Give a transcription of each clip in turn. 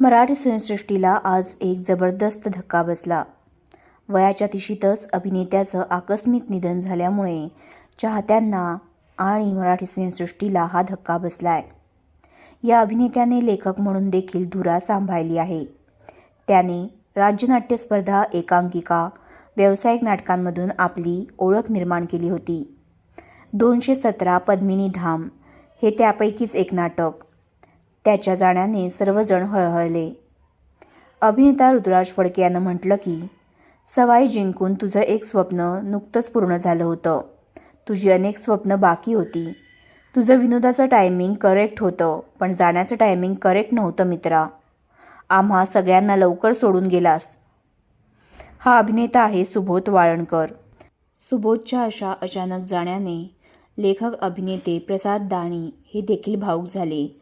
मराठी सिनेसृष्टीला आज एक जबरदस्त धक्का बसला. वयाच्या तिशीतच अभिनेत्याचं आकस्मिक निधन झाल्यामुळे चाहत्यांना आणि मराठी सिनेसृष्टीला हा धक्का बसलाय. या अभिनेत्याने लेखक म्हणून देखील धुरा सांभाळली आहे. त्याने राज्यनाट्य स्पर्धा एकांकिका व्यावसायिक नाटकांमधून आपली ओळख निर्माण केली होती. दोनशे सतरा पद्मिनी धाम हे त्यापैकीच एक नाटक. त्याच्या जाण्याने सर्वजण हळहळले. अभिनेता ऋतुराज फडके यानं म्हटलं की सवाई जिंकून तुझं एक स्वप्न नुकतंच पूर्ण झालं होतं. तुझी अनेक स्वप्न बाकी होती. तुझं विनोदाचं टायमिंग करेक्ट होतं पण जाण्याचं टायमिंग करेक्ट नव्हतं मित्रा. आम्हा सगळ्यांना लवकर सोडून गेलास. हा अभिनेता आहे सुबोध वाळणकर. सुबोधच्या अशा अचानक जाण्याने लेखक अभिनेते प्रसाद दाणी हे देखील भाऊक झाले.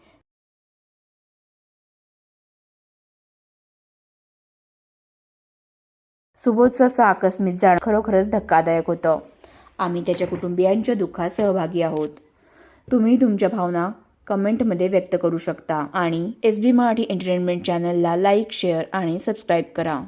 सुबोधचं असं आकस्मिक जाणं खरोखरच धक्कादायक होतं. आम्ही त्याच्या कुटुंबियांच्या दुःखात सहभागी आहोत. तुम्ही तुमच्या भावना कमेंटमध्ये व्यक्त करू शकता आणि एस बी मराठी एंटरटेनमेंट चॅनलला लाईक शेअर आणि सबस्क्राईब करा.